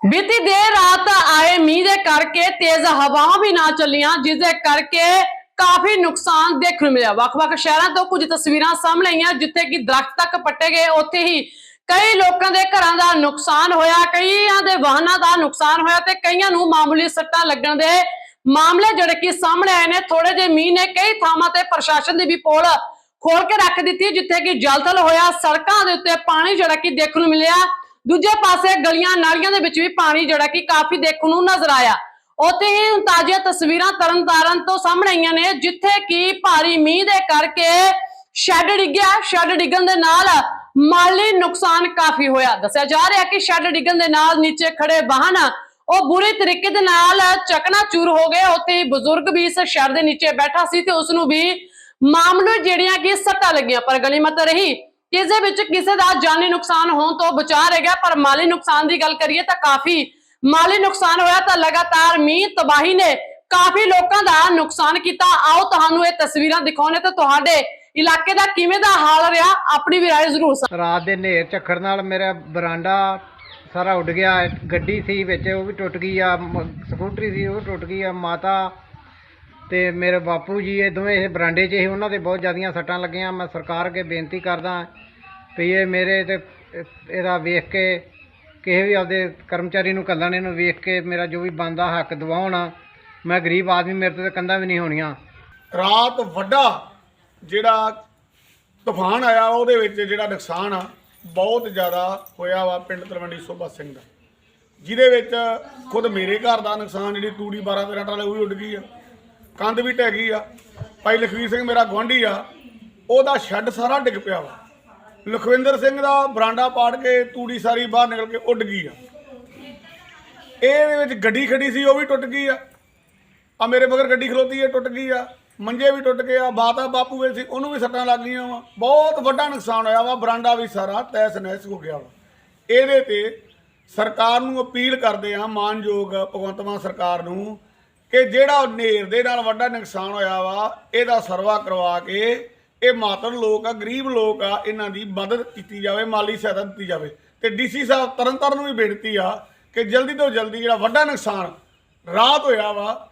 ਬੀਤੀ ਦੇਰ ਰਾਤ ਆਏ ਮੀਂਹ ਦੇ ਕਰਕੇ ਤੇਜ਼ ਹਵਾਵਾਂ ਵੀ ਨਾ ਚੱਲੀਆਂ, ਜਿਸ ਦੇ ਕਰਕੇ ਕਾਫੀ ਨੁਕਸਾਨ ਦੇਖਣ ਨੂੰ ਮਿਲਿਆ। ਵੱਖ-ਵੱਖ ਸ਼ਹਿਰਾਂ ਤੋਂ ਕੁਝ ਤਸਵੀਰਾਂ ਸਾਹਮਣੇ ਆਈਆਂ, ਜਿੱਥੇ ਕਿ ਦਰਖਤ ਤੱਕ ਪੱਟੇ ਗਏ। ਉੱਥੇ ਹੀ ਕਈ ਲੋਕਾਂ ਦੇ ਘਰਾਂ ਦਾ ਨੁਕਸਾਨ ਹੋਇਆ, ਕਈਆਂ ਦੇ ਵਾਹਨਾਂ ਦਾ ਨੁਕਸਾਨ ਹੋਇਆ ਤੇ ਕਈਆਂ ਨੂੰ ਮਾਮੂਲੀ ਸੱਟਾਂ ਲੱਗਣ ਦੇ ਮਾਮਲੇ ਜਿਹੜੇ ਕਿ ਸਾਹਮਣੇ ਆਏ ਨੇ। ਥੋੜੇ ਜਿਹੇ ਮੀਂਹ ਨੇ ਕਈ ਥਾਵਾਂ ਤੇ ਪ੍ਰਸ਼ਾਸਨ ਦੀ ਵੀ ਪੋਲ ਖੋਲ ਕੇ ਰੱਖ ਦਿੱਤੀ, ਜਿੱਥੇ ਕਿ ਜਲਥਲ ਹੋਇਆ। ਸੜਕਾਂ ਦੇ ਉੱਤੇ ਪਾਣੀ ਜਿਹੜਾ ਕਿ ਦੇਖਣ ਨੂੰ ਮਿਲਿਆ। ਦੂਜੇ ਪਾਸੇ ਗਲੀਆਂ ਨਾਲੀਆਂ ਦੇ ਵਿੱਚ ਵੀ ਪਾਣੀ ਜਿਹੜਾ ਕਿ ਕਾਫੀ ਦੇਖਣ ਨੂੰ ਨਜ਼ਰ ਆਇਆ। ਉੱਥੇ ਹੀ ਹੁਣ ਤਾਜ਼ੀਆਂ ਤਸਵੀਰਾਂ ਤਰਨਤਾਰਨ ਤੋਂ ਸਾਹਮਣੇ ਆਈਆਂ ਨੇ, ਜਿੱਥੇ ਕਿ ਭਾਰੀ ਮੀਂਹ ਦੇ ਕਰਕੇ ਸ਼ੈੱਡ ਡਿੱਗਿਆ। ਸ਼ੈੱਡ ਡਿੱਗਣ ਦੇ ਨਾਲ ਮਾਲੀ ਨੁਕਸਾਨ ਕਾਫੀ ਹੋਇਆ। ਦੱਸਿਆ ਜਾ ਰਿਹਾ ਕਿ ਸ਼ੈੱਡ ਡਿੱਗਣ ਦੇ ਨਾਲ ਨੀਚੇ ਖੜੇ ਵਾਹਨ, ਉਹ ਬੁਰੇ ਤਰੀਕੇ ਦੇ ਨਾਲ ਚਕਨਾਚੂਰ ਹੋ ਗਏ। ਉੱਥੇ ਹੀ ਬਜ਼ੁਰਗ ਵੀ ਇਸ ਸ਼ੈੱਡ ਦੇ ਨੀਚੇ ਬੈਠਾ ਸੀ ਤੇ ਉਸ ਨੂੰ ਵੀ ਮਾਮੂਲੀ ਜਿਹੜੀਆਂ ਕਿ ਸੱਟਾਂ ਲੱਗੀਆਂ, ਪਰ ਗਨੀਮਤ ਰਹੀ ਕਿ ਦੇ ਵਿੱਚ ਕਿਸੇ ਦਾ ਜਾਨੀ ਨੁਕਸਾਨ ਹੋਣ ਤੋਂ ਬਚਾ ਰਹਿ ਗਿਆ, ਪਰ ਮਾਲੀ ਨੁਕਸਾਨ ਦੀ ਗੱਲ ਕਰੀਏ ਤਾਂ ਕਾਫੀ ਮਾਲੀ ਨੁਕਸਾਨ ਹੋਇਆ ਤਾਂ ਲਗਾਤਾਰ ਮੀਂਹ ਤਬਾਹੀ ਨੇ ਕਾਫੀ ਲੋਕਾਂ ਦਾ ਨੁਕਸਾਨ ਕੀਤਾ। ਆਓ ਤੁਹਾਨੂੰ ਇਹ ਤਸਵੀਰਾਂ ਦਿਖਾਉਣੇ ਤੇ ਤੁਹਾਡੇ ਇਲਾਕੇ ਦਾ ਕਿਵੇਂ ਦਾ ਹਾਲ ਰਿਹਾ, ਆਪਣੀ ਵੀ ਰਾਏ ਜ਼ਰੂਰ ਸ- ਰਾਤ ਦੇ ਹਨੇਰ ਝੱਖੜ ਨਾਲ ਮੇਰਾ ਬਰਾਂਡਾ ਸਾਰਾ ਉੱਡ ਗਿਆ। ਗੱਡੀ ਸੀ ਵਿੱਚ, ਉਹ ਵੀ ਟੁੱਟ ਗਈ ਆ, ਸਕੂਟਰੀ ਸੀ, ਉਹ ਟੁੱਟ ਗਈ ਆ, ਮਾਤਾ ਤੇ ਮੇਰੇ ਬਾਪੂ ਜੀ, ਇਹ ਦੋਵੇਂ ਇਹ ਬਰਾਂਡੇ 'ਚ ਸੀ ਉਹਨਾਂ ਦੇ ਬਹੁਤ ਜ਼ਿਆਦੀਆਂ ਸੱਟਾਂ ਲੱਗੀਆਂ। ਮੈਂ ਸਰਕਾਰ ਅੱਗੇ ਬੇਨਤੀ ਕਰਦਾ ਵੀ ਇਹ ਮੇਰੇ ਤੇ, ਇਹਦਾ ਵੇਖ ਕੇ ਕਿਸੇ ਵੀ ਆਪਦੇ ਕਰਮਚਾਰੀ ਨੂੰ ਕੱਲਣ ਇਹਨੂੰ ਵੇਖ ਕੇ ਮੇਰਾ ਜੋ ਵੀ ਬਣਦਾ ਹੱਕ ਦਿਵਾਉਣ। ਮੈਂ ਗਰੀਬ ਆਦਮੀ, ਮੇਰੇ ਤੋਂ ਤਾਂ ਕੰਧਾਂ ਵੀ ਨਹੀਂ ਹੋਣੀਆਂ। ਰਾਤ ਵੱਡਾ ਜਿਹੜਾ ਤੂਫਾਨ ਆਇਆ, ਉਹਦੇ ਵਿੱਚ ਜਿਹੜਾ ਨੁਕਸਾਨ ਆ ਬਹੁਤ ਜ਼ਿਆਦਾ ਹੋਇਆ ਵਾ ਪਿੰਡ ਤਲਵੰਡੀ ਸੋਭਾ ਸਿੰਘ ਦਾ। ਜਿਹਦੇ ਵਿੱਚ ਖੁਦ ਮੇਰੇ ਘਰ ਦਾ ਨੁਕਸਾਨ, ਜਿਹੜੀ ਤੂੜੀ 12 13 ਟਰਾਲੇ ਉਹ ਵੀ ਉੱਡ ਗਈ ਆ। ਕੰਧ ਵੀ ਢਹਿ ਗਈ ਆ। ਭਾਈ ਲਖਵੀਰ ਸਿੰਘ ਮੇਰਾ ਗੁਆਂਢੀ ਆ। ਉਹਦਾ ਸ਼ੈੱਡ ਸਾਰਾ ਡਿੱਗ ਪਿਆ ਵਾ। ਲਖਵਿੰਦਰ ਸਿੰਘ ਦਾ ਬਰਾਂਡਾ ਪਾੜ ਕੇ ਤੂੜੀ ਸਾਰੀ ਬਾਹਰ ਨਿਕਲ ਕੇ ਉੱਡ ਗਈ ਆ। ਇਹਦੇ ਵਿੱਚ ਗੱਡੀ ਖੜੀ ਸੀ, ਉਹ ਵੀ ਟੁੱਟ ਗਈ ਆ। ਆ ਮੇਰੇ ਮਗਰ ਗੱਡੀ ਖਲੋਤੀ ਹੈ ਟੁੱਟ ਗਈ ਆ। ਮੰਜੇ ਵੀ ਟੁੱਟ ਗਏ ਆ, ਬਾਤਾ ਬਾਪੂ ਵੇ ਸੀ, ਉਹਨੂੰ ਵੀ ਸੱਟਾਂ ਲੱਗ ਗਈਆਂ ਵਾ। ਬਹੁਤ ਵੱਡਾ ਨੁਕਸਾਨ ਹੋਇਆ ਵਾ, ਬਰਾਂਡਾ ਵੀ ਸਾਰਾ ਤੈਸ ਨਹਿਸ ਹੋ ਗਿਆ ਵਾ। ਇਹਦੇ ਤੇ ਸਰਕਾਰ ਨੂੰ ਅਪੀਲ ਕਰਦੇ ਆ, ਮਾਨਯੋਗ ਭਗਵੰਤ ਮਾਨ ਸਰਕਾਰ ਨੂੰ ਕਿ ਜਿਹੜਾ ਨੇਰ ਦੇ ਨਾਲ ਵੱਡਾ ਨੁਕਸਾਨ ਹੋਇਆ ਵਾ, ਇਹਦਾ ਸਰਵਾ ਕਰਵਾ ਕੇ ਇਹ ਮਾਤਰ ਲੋਕ ਆ, ਗਰੀਬ ਲੋਕ ਆ, ਇਹਨਾਂ ਦੀ ਮਦਦ ਕੀਤੀ ਜਾਵੇ, ਮਾਲੀ ਸਹਾਇਤਾ ਦਿੱਤੀ ਜਾਵੇ। ਤੇ ਡੀਸੀ ਸਾਹਿਬ ਤਰਨਤਾਰਨ ਨੂੰ ਵੀ ਬੇਨਤੀ ਆ ਕਿ ਜਲਦੀ ਤੋਂ ਜਲਦੀ ਜਿਹੜਾ ਵੱਡਾ ਨੁਕਸਾਨ ਰਾਤ ਹੋਇਆ ਵਾ,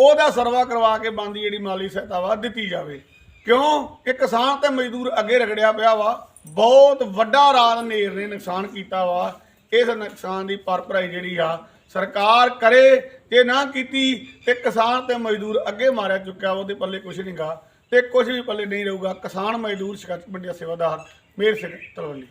ਉਹਦਾ ਸਰਵਾ ਕਰਵਾ ਕੇ ਬੰਦੀ ਜਿਹੜੀ ਮਾਲੀ ਸਹਾਇਤਾ ਵਾ, ਦਿੱਤੀ ਜਾਵੇ। ਕਿਉਂ? ਕਿ ਕਿਸਾਨ ਤੇ ਮਜ਼ਦੂਰ ਅੱਗੇ ਰਗੜਿਆ ਪਿਆ ਵਾ, ਬਹੁਤ ਵੱਡਾ ਰਾਤ ਨੇਰ ਨੇ ਨੁਕਸਾਨ ਕੀਤਾ ਵਾ ਇਸ ਨੁਕਸਾਨ ਦੀ ਭਰਪਾਈ ਜਿਹੜੀ ਆ ਸਰਕਾਰ ਕਰੇ ਜੇ ਨਾ ਕੀਤੀ ਤੇ ਕਿਸਾਨ ਤੇ ਮਜ਼ਦੂਰ ਅੱਗੇ ਮਾਰਿਆ ਚੁੱਕਿਆ ਉਹਦੇ ਪੱਲੇ ਕੁਝ ਨਹੀਂਗਾ ਤੇ ਕੁਝ ਵੀ ਪੱਲੇ ਨਹੀਂ ਰਹੂਗਾ। ਕਿਸਾਨ ਮਜ਼ਦੂਰ ਸ਼ਿਕਾਇਤ ਮੰਡੀਆ ਸੇਵਾਦਾਰ ਮੇਰ ਸਿੰਘ ਤਲਵੰਡੀ।